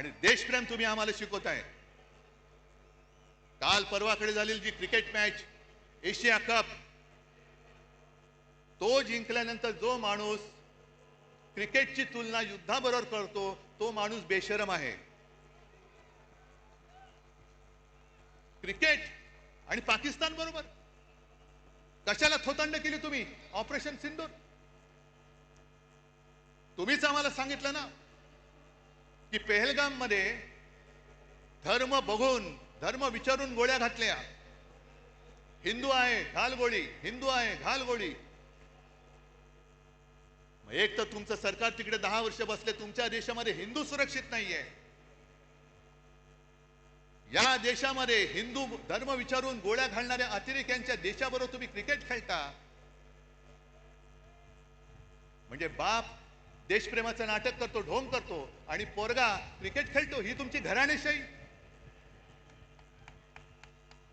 आणि देशप्रेम तुम्ही आम्हाला शिकवताय. काल परवाकडे झालेली जी क्रिकेट मॅच एशिया कप तो जिंकल्यानंतर जो माणूस क्रिकेटची तुलना युद्धाबरोबर करतो तो माणूस बेशरम आहे. क्रिकेट आणि पाकिस्तान बरोबर. कशाला थोतंड केली तुम्ही? ऑपरेशन सिंदूर. तुम्हीच आम्हाला सांगितलं ना की पेहलगाममध्ये धर्म बघून धर्म विचारून गोळ्या घातल्या. हिंदू आहे घाल गोळी हिंदू आहे घाल गोळी. एक तर तुमचं सरकार तिकडे दहा वर्ष बसले तुमच्या देशामध्ये हिंदू सुरक्षित नाहीये. या देशामध्ये हिंदू धर्म विचारून गोळ्या घालणाऱ्या अतिरेक्यांच्या देशाबरोबर तुम्ही क्रिकेट खेळता. म्हणजे बाप देशप्रेमाचं नाटक करतो ढोंग करतो आणि पोरगा क्रिकेट खेळतो ही तुमची घराणेशाही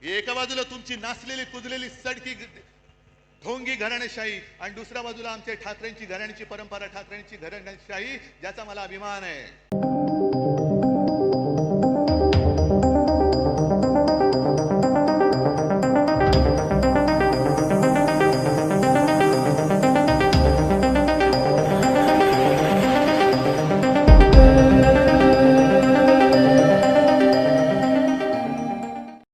एका बाजूला तुमची नाचलेली कुजलेली सडकी ढोंगी घराणेशाही आणि दुसऱ्या बाजूला आमच्या ठाकरेंची घराण्याची परंपरा ठाकरेंची घराणेशाही ज्याचा मला अभिमान आहे.